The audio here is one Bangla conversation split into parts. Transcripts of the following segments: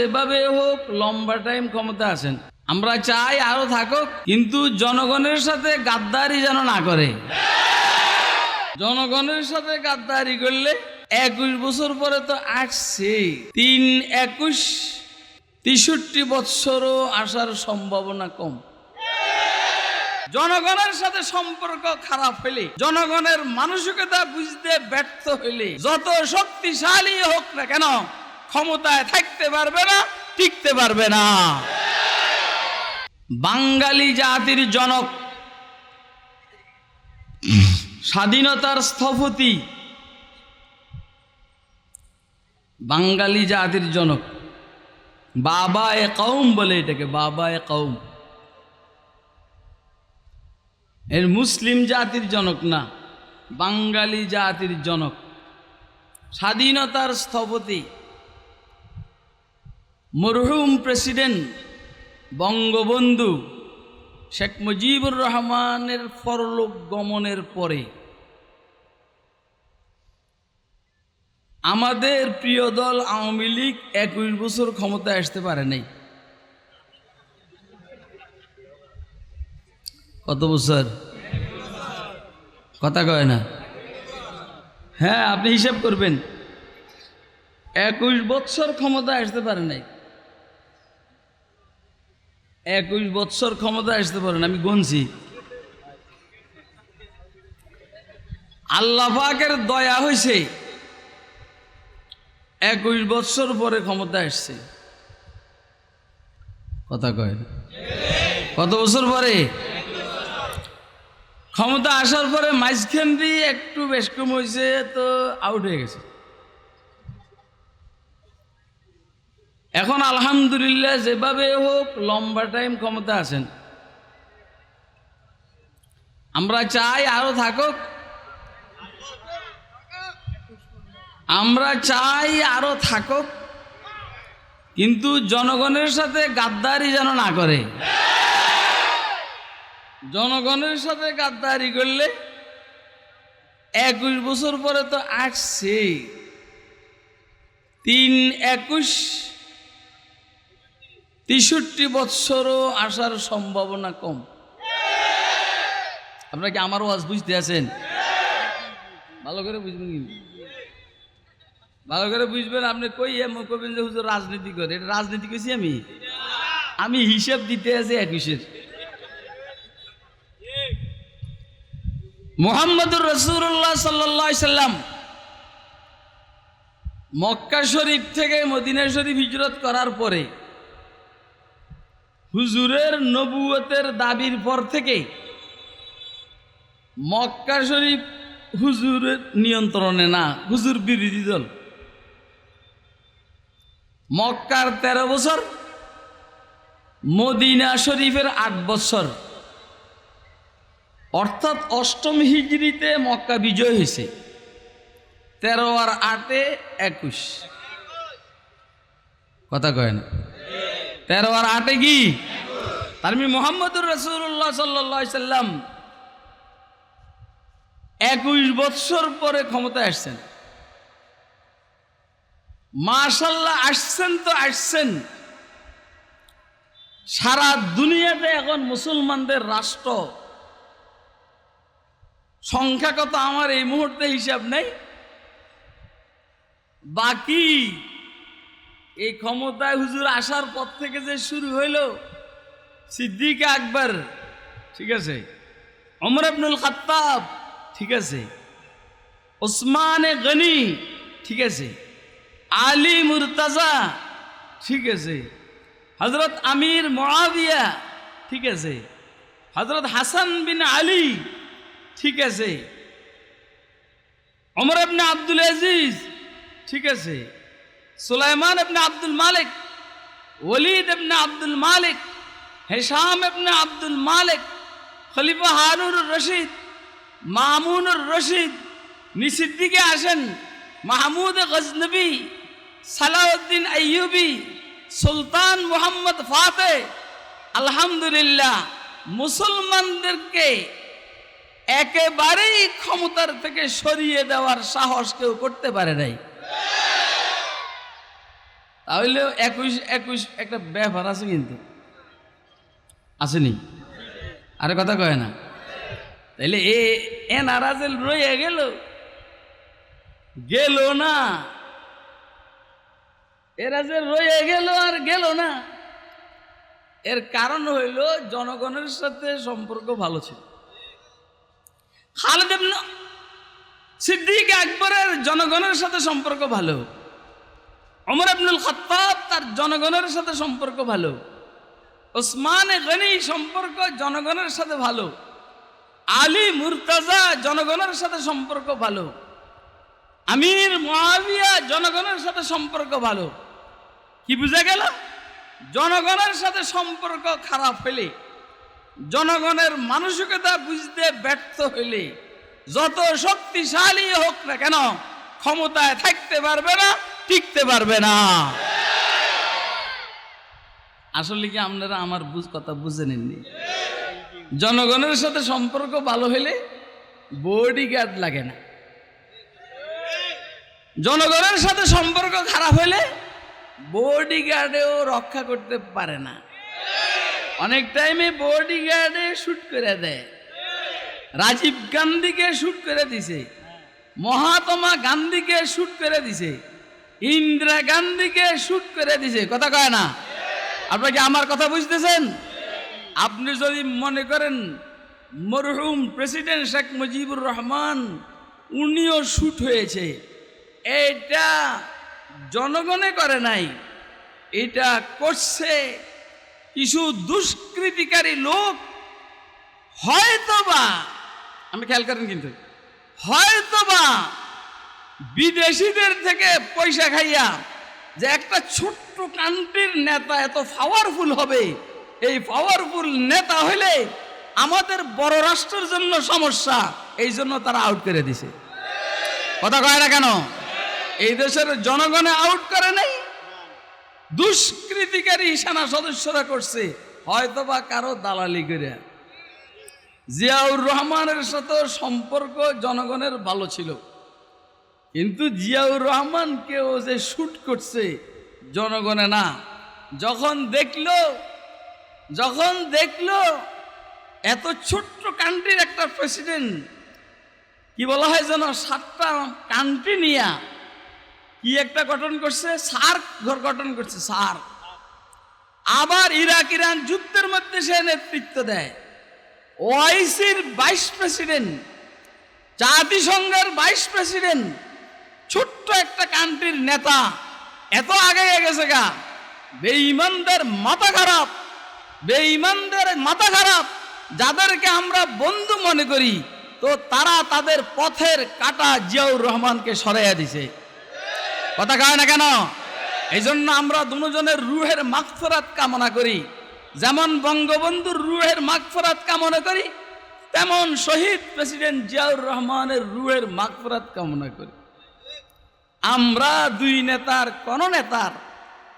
যেভাবে হোক লম্বা টাইম ক্ষমতা আছেন। আমরা চাই আরও থাকুক, কিন্তু জনগণের সাথে গাদ্দারি যেন না করে। জনগণের সাথে গাদ্দারি করলে একুশ বছর পরে তো আসছে। তিন একুশ তেষট্টি বৎসরও আসার সম্ভাবনা কম। জনগণের সাথে সম্পর্ক খারাপ হইলে, জনগণের মানসিকতা বুঝতে ব্যর্থ হইলে, যত শক্তিশালী হোক না কেন ক্ষমতায় থাকতে পারবে না, টিকতে পারবে না। বাঙালি জাতির জনক, স্বাধীনতার স্থপতি, বাঙালি জাতির জনক বাবা এ কৌম বলে এটাকে বাবা এ কৌম এর মুসলিম জাতির জনক না, বাঙালি জাতির জনক, স্বাধীনতার স্থপতি। মরহুম প্রেসিডেন্ট, বঙ্গবন্ধু শেখ মুজিবুর রহমানের পরলোক গমনের পরে আমাদের প্রিয় দল আওয়ামী লীগ একুশ বছর ক্ষমতায় আসতে পারে নাই। কত বছর? কথা কয় না। হ্যাঁ আপনি হিসাব করবেন। একুশ বৎসর ক্ষমতা আসতে পারে নাই। একুশ বৎসর ক্ষমতা আসতে পারেন, আমি গনছি আল্লাহ পাকের দয়া হয়েছে একুশ বৎসর পরে ক্ষমতা আসছে। কথা কয়। কত বছর পরে? ক্ষমতা আসার পরে মাঝখান দিয়ে একটু বেশ কম হয়েছে তো আউট হয়ে গেছে। এখন আলহামদুলিল্লাহ যেভাবে হোক লম্বা টাইম ক্ষমতা আছেন। আমরা চাই আরও থাকুক। আমরা চাই আরও থাকুক। কিন্তু জনগণের সাথে গাদ্দারি যেন না করে। জনগণের সাথে গাদ্দারি করলে একুশ বছর পরে তো আসছে তিন একুশ তেষট্টি বৎসরও আসার সম্ভাবনা কম। আপনারা কি আমার ওয়াজ বুঝতে আছেন? ভালো করে বুঝবেন ভালো করে বুঝবেন, আপনি কই এমন করবেন যে হুজুর রাজনীতি করে? এটা রাজনীতি করছি আমি? আমি হিসেব দিতে আছি একুশের মোহাম্মদুর রসুল্লাহ সাল্লাহ সাল্লাম মক্কা শরীফ থেকে মদিনা শরীফ হিজরত করার পরে হুজুরের নবুয়তের দাবির পর থেকে মক্কা শরীফ হুজুরের নিয়ন্ত্রণে না, হুজুর বিরোধী দল। মক্কার তেরো বছর, মদিনা শরীফের আট বছর। অর্থাৎ অষ্টম হিজড়িতে মক্কা বিজয় হয়েছে। তেরো আর আটে একুশ। কথা কয় না। তেরো আর আটে কি? তার মানে মোহাম্মদুর রসুল্লাহ সাল্লা সাল্লাম। একুশ বৎসর পরে ক্ষমতায় আসছেন। মাশাল্লাহ আসছেন তো আসছেন। সারা দুনিয়াতে এখন মুসলমানদের রাষ্ট্র। সংখ্যা কত আমার এই মুহূর্তে হিসাব নেই। বাকি এই ক্ষমতায় হুজুর আসার পর থেকে যে শুরু হইল, সিদ্দিক আকবর, ঠিক আছে। অমর আব্দুল খাত্তাব, ঠিক আছে। ওসমানে গনি, ঠিক আছে। আলী মুরতাজা, ঠিক আছে। হজরত আমির মহাবিয়া ঠিক আছে। হজরত হাসান বিন আলী, ঠিক আছে। অমর আবনে আব্দুল আজিজ, ঠিক আছে। সুলাইমান আবনে আব্দুল মালিক, ওলিদ আবনে আব্দুল মালিক হেসাম আবনে আব্দুল মালিক, খলিফা হারুর রশিদ, মামুনুর রশিদ নিষিদ্দিকে আসেন মাহমুদ গজনবী, সালাউদ্দিন আইয়ুবি, সুলতান মোহাম্মদ ফাতে। আলহামদুলিল্লাহ, মুসলমানদেরকে একেবারেই ক্ষমতার থেকে সরিয়ে দেওয়ার সাহস কেউ করতে পারে নাই। তাহলে একুশ একুশ একটা ব্যাপার আছে কিন্তু। আসেনি? আরে কথা কয় না। তাইলে এ এ নারাজেল রয়ে গেল। গেল না। এরা যে রয়ে গেল আর গেল না। এর কারণ হইল জনগণের সাথে সম্পর্ক ভালো ছিল। খালেদ সিদ্দিক আকবরের জনগণের সাথে সম্পর্ক ভালো। অমর আব্দুল খত্তাব তার জনগণের সাথে সম্পর্ক ভালো। ওসমান গনি সম্পর্ক জনগণের সাথে ভালো। আলী মুরতাজা জনগণের সাথে সম্পর্ক ভালো। আমির মহাবিয়া জনগণের সাথে সম্পর্ক ভালো। কি বুঝা গেল? জনগণের সাথে সম্পর্ক খারাপ হইলে, জনগণের মানসিকতা বুঝতে ব্যর্থ হইলে, যত শক্তিশালী হোক না কেন, ক্ষমতায় থাকতে পারবে না টিকতে পারবে না। আসলে কি আপনারা আমার বুঝ, কথা বুঝে নেননি? জনগণের সাথে সম্পর্ক ভালো হইলে বডি গার্ড লাগে না। জনগণের সাথে সম্পর্ক খারাপ হইলে বডি গার্ডেও রক্ষা করতে পারে না। অনেক টাইমে বডি গার্ডে শুট করে দেয়। রাজীব গান্ধীকে শুট করে দিছে। মহাত্মা গান্ধীকে শুট করে দিছে। ইন্দিরা গান্ধীকে শুট করে দিছে। কথা কয় না? আপনারা কি আমার কথা বুঝতেছেন? আপনি যদি মনে করেন, মরহুম প্রেসিডেন্ট শেখ মুজিবুর রহমান উনিও শুট হয়েছে। এটা জনগণে করে নাই। এটা করছে কিছু দুষ্কৃতিকারী লোক। হয়তোবা আমি খেয়াল করেন কিন্তু। হয়তোবা বিদেশিদের থেকে পয়সা খাইয়া যে একটা ছোট্ট কান্ট্রির নেতা এত পাওয়ারফুল হবে, এই পাওয়ারফুল নেতা হইলে আমাদের বড় রাষ্ট্রের জন্য সমস্যা, এই জন্য তারা আউট করে দিছে। কথা কয় না কেন? এই দেশের জনগণে আউট করে নাই, দুষ্কৃতিকারী সেনা সদস্যরা করছে, হয়তোবা কারও দালালি করে। জিয়াউর রহমানের সাথে সম্পর্ক জনগণের ভালো ছিল। কিন্তু জিয়াউর রহমানকেও যে শুট করছে, জনগণে না। যখন দেখল যখন দেখল, এত ছোট্ট কান্ট্রির একটা প্রেসিডেন্ট কি বলা হয় যেন, সাতটা কান্ট্রি নিয়া কি একটা গঠন করছে? সার্ক ঘর গঠন করছে, সার্ক। আবার ইরাক ইরান যুদ্ধের মধ্যে সে নেতৃত্ব দেয়। ওআইসির ভাইস প্রেসিডেন্ট জাতিসংঘের ভাইস প্রেসিডেন্ট ছোট্ট একটা কান্ট্রির নেতা এত আগে গেছে গা। বেঈমানদের মাথা খারাপ। বেঈমানদের মাথা খারাপ। যাদেরকে আমরা বন্ধু মনে করি, তো তারা তাদের পথের কাটা জিয়াউর রহমানকে সরাইয়া দিছে। কথা কয় না কেন? এই জন্য আমরা দুজনের রুহের মাগফরাত কামনা করি। যেমন বঙ্গবন্ধুর রুহের মাগফরাত কামনা করি, তেমন শহীদ প্রেসিডেন্ট জিয়াউর রহমানের রুহের মাগফরাত কামনা করি। আমরা দুই নেতার, কোন নেতার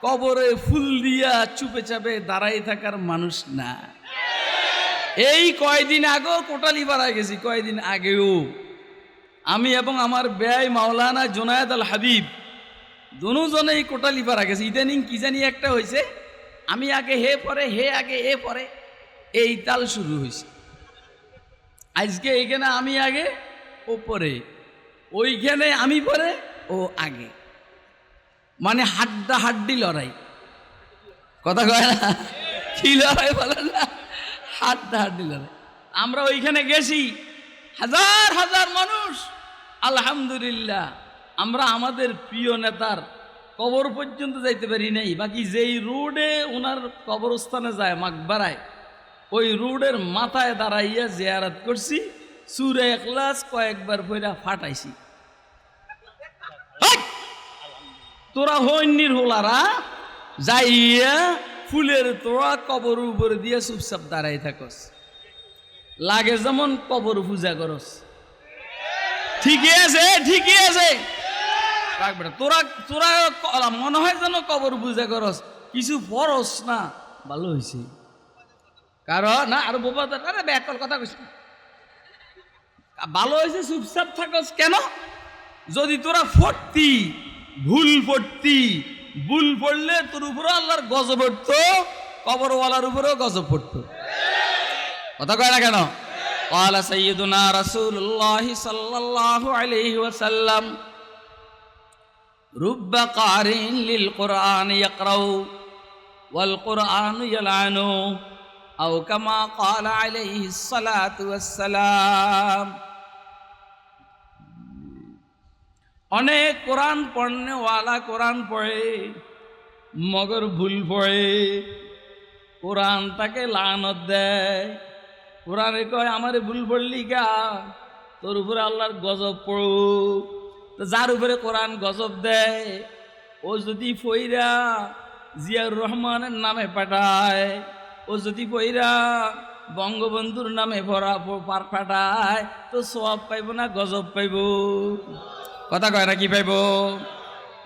কবরে ফুল দিয়া চুপে চাপে দাঁড়াই থাকার মানুষ না। এই কয়দিন আগেও কোটালি পাড়ায় গেছি, কয়দিন আগেও। আমি এবং আমার ব্যয় মাওলানা জোনায়েদ আল হাবিব দুজনেই কোটালি পাড়া গেছে। ইদানিং কি জানি একটা হয়েছে আমি আগে হে পরে, হে আগে এ পরে, এই তাল শুরু হয়েছে আজকে এইখানে আমি আগে ও পরে, ওইখানে আমি পরে ও আগে। মানে হাড্ডা হাড্ডি লড়াই। কথা কয় না? কি লড়াই বলে না? হাড্ডা হাড্ডি লড়াই। আমরা ওইখানে গেছি। হাজার হাজার মানুষ। আলহামদুলিল্লাহ। আমরা আমাদের প্রিয় নেতার কবর পর্যন্ত যাইতে পারি নাই। বাকি যেই রোডে ওনার কবরস্থানে যায় মাকবারায় ওই রোডের মাথায় দাঁড়াইয়া জেয়ারাত করছি। সুরে একলাস কয়েকবার পয়রা ফাটাইছি। তোরা হইনির হোলারা যাইয়া ফুলের তোরা কবর উপরে দিয়ে চুপচাপ দাঁড়াই থাকস। লাগে যেমন কবর পূজা করস। ঠিকই আছে ঠিকই আছে। রাখ বেটা, তোরা তোরা মনে হয় যেন কবর পূজা করস। কিছু ফরস না ভালো হয়েছে কারণ না আর বোবা আরে ব্যাকল কথা কইস ভালো হয়েছে চুপচাপ থাকস কেন? যদি তোরা ফটতি ভুল পড়তি ভুল পড়লে তোর উপরে আল্লাহর গজব পড়তো কবরওয়ালার উপরেও গজব পড়তো কথা কয় না কেন قال سيدنا رسول الله صلى الله عليه وسلم رب قارئ للقرآن يقرأ والقرآن يلعن أو كما قال عليه الصلاة والسلام অনেক কোরআন পড়নেওয়ালা কোরআন পড়ে, মগর ভুল পড়ে। কোরআন তাকে লানত দেয়। কোরআনে কয়, আমারে ভুল পড়লি গা, তোর উপরে আল্লাহর গজব পড়ো তো যার উপরে কোরআন গজব দেয়, ও যদি ফইরা জিয়াউর রহমানের নামে পাঠায়, ও যদি ফইরা বঙ্গবন্ধুর নামে ভরা পাঠায়, তো সব পাইব না, গজব পাইব। কথা কয় না কি পাইব?